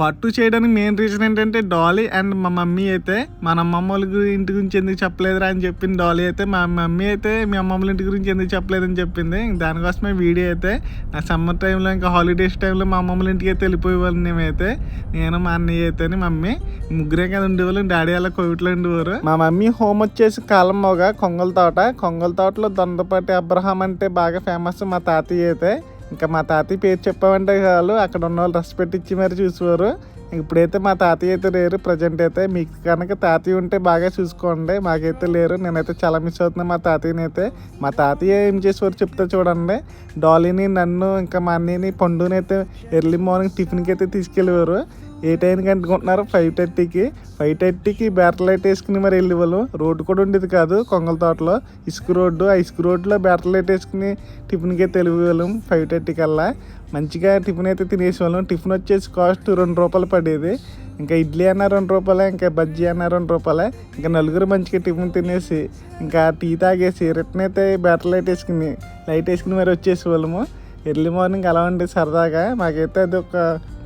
పట్టు చేయడానికి main reason ఏంటంటే డాలీ అండ్ మా మమ్మీ అయితే మన అమ్మమ్మ ఇంటి గురించి ఎందుకు చెప్పలేదురా అని చెప్పింది డాలీ అయితే. మా మమ్మీ అయితే మీ అమ్మమ్మల ఇంటి గురించి ఎందుకు చెప్పలేదని చెప్పింది. ఇంక దానికోసమే వీడియో అయితే. నా సమ్మర్ టైంలో ఇంకా హాలిడేస్ టైంలో మా అమ్మమ్మ వాళ్ళ ఇంటికి అయితే వెళ్ళిపోయేవాళ్ళం మేమైతే. నేను మా అన్నయ్య అయితే మమ్మీ ముగ్గురే కదా ఉండేవాళ్ళు. డాడీ అలా కోవిట్లో ఉండేవారు. మా మమ్మీ హోమ్ వచ్చేసి కాలమ్మగా కొంగల తోట. కొంగల తోటలో దొండపాటి అబ్రహాం అంటే బాగా ఫేమస్ మా తాతయ్య అయితే. ఇంకా మా తాతయ్య పేరు చెప్పామంటే చాలు. అక్కడ ఉన్న వాళ్ళు రెస్పెక్ట్ ఇచ్చి మరి చూసేవారు ఇప్పుడైతే మా తాతయ్య అయితే లేరు. ప్రజెంట్ అయితే మీకు కనుక తాతయ్య ఉంటే బాగా చూసుకోండి. మాకైతే లేరు. నేనైతే చాలా మిస్ అవుతున్నాను మా తాతయ్యని అయితే. మా తాతయ్య ఏం చేసేవారు చెప్తే చూడండి. డాలీని నన్ను ఇంకా మా అన్నయ్యని పండుని అయితే ఎర్లీ మార్నింగ్ టిఫిన్కి అయితే తీసుకెళ్ళేవారు. ఏ టైంకి అంటుకుంటున్నారు? ఫైవ్ థర్టీకి ఫైవ్ థర్టీకి బ్యాటర్ లైట్ వేసుకుని మరి వెళ్ళేవాళ్ళు రోడ్డు కూడా ఉండేది కాదు కొంగల తోటలో. ఇసుక రోడ్డు. ఆ ఇసుక రోడ్లో బ్యాటర్ లైట్ వేసుకుని టిఫిన్కి తెలివి వాళ్ళం ఫైవ్ థర్టీ కల్లా. మంచిగా టిఫిన్ అయితే తినేసేవాళ్ళం టిఫిన్ వచ్చేసి కాస్ట్ రెండు రూపాయలు పడేది. ఇంకా ఇడ్లీ అన్న రెండు రూపాయలే ఇంకా బజ్జీ అన్న రెండు రూపాయలే. ఇంకా నలుగురు మంచిగా టిఫిన్ తినేసి ఇంకా టీ తాగేసి రిటర్న్ అయితే బ్యాటర్ లైట్ వేసుకుని లైట్ వేసుకుని మరి వచ్చేసేవాళ్ళము ఎర్లీ మార్నింగ్ అలా ఉండేది సరదాగా. మాకైతే అది ఒక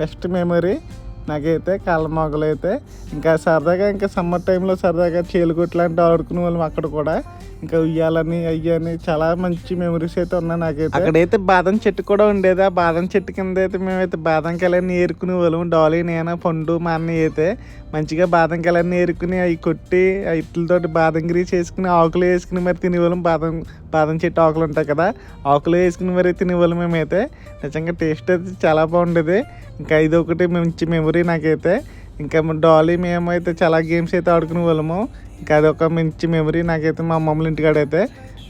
బెస్ట్ మెమరీ నాకైతే కాళ్ళ మొగలు అయితే ఇంకా సరదాగా ఇంకా సమ్మర్ టైంలో సరదాగా చీలకొట్లు లాంటి ఆడుకునే వాళ్ళం అక్కడ కూడా. ఇంకా ఉయ్యాలని అయ్యని చాలా మంచి మెమరీస్ అయితే ఉన్నాయి నాకైతే. అక్కడైతే బాదం చెట్టు కూడా ఉండేది. ఆ బాదం చెట్టు కింద అయితే మేమైతే బాదం కాయలన్నీ ఏరుకునే వాళ్ళం డాలీ నేను పండు మా అన్నయ్య అయితే మంచిగా బాదం కాయలన్నీ ఏరుకుని అవి కొట్టి ఇట్లతోటి బాదం గిరి చేసుకుని ఆకులు వేసుకుని మరి తినేవాళ్ళం. బాదం బాదం చెట్టు ఆకులు ఉంటాయి కదా ఆకులు వేసుకుని మరి తినేవాళ్ళం మేమైతే. నిజంగా టేస్ట్ అయితే చాలా బాగుండేది. ఇంకా ఇది ఒకటి మంచి మెమరీ నాకైతే. ఇంకా డాలీ మేమైతే చాలా గేమ్స్ అయితే ఆడుకునే వాళ్ళము. ఇంకా అదొక మంచి మెమరీ నాకైతే మా అమ్మమ్మల ఇంటికాడైతే.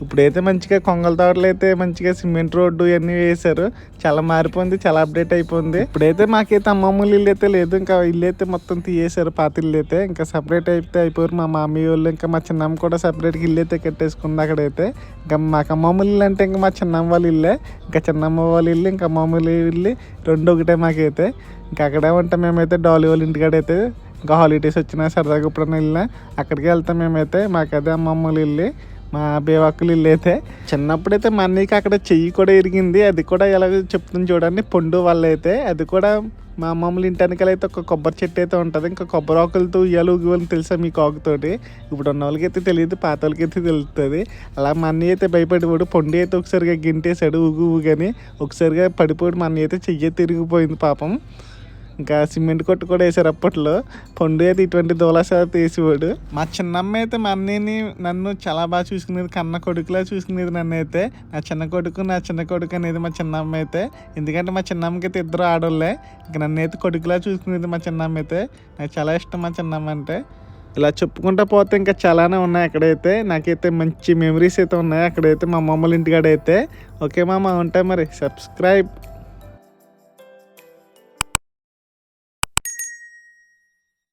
ఇప్పుడైతే మంచిగా కొంగల తోటలు అయితే మంచిగా సిమెంట్ రోడ్డు ఇవన్నీ వేశారు. చాలా మారిపోయింది చాలా అప్డేట్ అయిపోయింది. ఇప్పుడైతే మాకైతే అమ్మమ్మలు ఇల్లు అయితే లేదు. ఇంకా ఇల్లు అయితే మొత్తం తీయేశారు పాత ఇల్లు అయితే. ఇంకా సపరేట్ అయితే అయిపోయారు. మా మామీ వాళ్ళు ఇంకా మా చిన్నమ్మ కూడా సపరేట్గా ఇల్లు అయితే కట్టేసుకుంది అక్కడైతే. ఇంకా మాకు అమ్మమ్మలు ఇల్లు అంటే ఇంకా మా చిన్నమ్మ వాళ్ళ ఇల్లే. ఇంకా చిన్నమ్మ వాళ్ళ ఇల్లు ఇంకా అమ్మమ్మల ఇల్లు రెండు ఒకటే మాకైతే. ఇంకా అక్కడే ఉంటాం మేమైతే. డాలీ వాళ్ళ ఇంటికాడైతే ఇంకా హాలిడేస్ వచ్చినా సరదాగా ఎప్పుడైనా వెళ్ళినా అక్కడికి వెళ్తాం మేమైతే. మాకైతే అమ్మమ్మలు అమ్మమ్మల ఇల్లు. మా బేవాకులు ఇల్లు అయితే చిన్నప్పుడైతే మా అన్నయ్యకి అక్కడ చెయ్యి కూడా ఇరిగింది అది కూడా ఎలాగో చెప్తుంది చూడండి. పండు వల్ల అయితే అది కూడా మా అమ్మమ్మల ఇంటి వెనకాల అయితే ఒక కొబ్బరి చెట్టు అయితే ఉంటుంది. ఇంకా కొబ్బరి ఆకులతో ఉయ్యాలు ఊగివాళ్ళు తెలుసా మీకు ఆకుతోటి? ఇప్పుడు ఉన్న వాళ్ళకైతే తెలియదు పాత వాళ్ళకైతే తెలుస్తుంది. అలా మా అన్నయ్య అయితే భయపడిపోడు పొండి అయితే ఒకసారిగా గింటేశాడు ఉగు ఉగని ఒకసారిగా పడిపోయి మా అన్నయ్య అయితే చెయ్యి తిరిగిపోయింది పాపం. ఇంకా సిమెంట్ కొట్టు కూడా వేసారు అప్పట్లో. పండు అయితే ఇటువంటి దోలాస తీసేవాడు. మా చిన్నమ్మ అయితే మా అన్నయ్యని నన్ను చాలా బాగా చూసుకునేది కన్న కొడుకులా చూసుకునేది నన్ను అయితే. నా చిన్న కొడుకు నా చిన్న కొడుకు అనేది మా చిన్నమ్మ అయితే. ఎందుకంటే మా చిన్నమ్మకి అయితే ఇద్దరు ఆడోళ్ళే. ఇంకా నన్ను అయితే కొడుకులా చూసుకునేది మా చిన్నమ్మ అయితే. నాకు చాలా ఇష్టం మా చిన్నమ్మ అంటే. ఇలా చెప్పుకుంటా పోతే ఇంకా చాలానే ఉన్నాయి అక్కడైతే. నాకైతే మంచి మెమరీస్ అయితే ఉన్నాయి అక్కడైతే మా అమ్మమ్మల ఇంటికాడైతే. ఓకే మామ ఉంటాయి మరి. సబ్స్క్రైబ్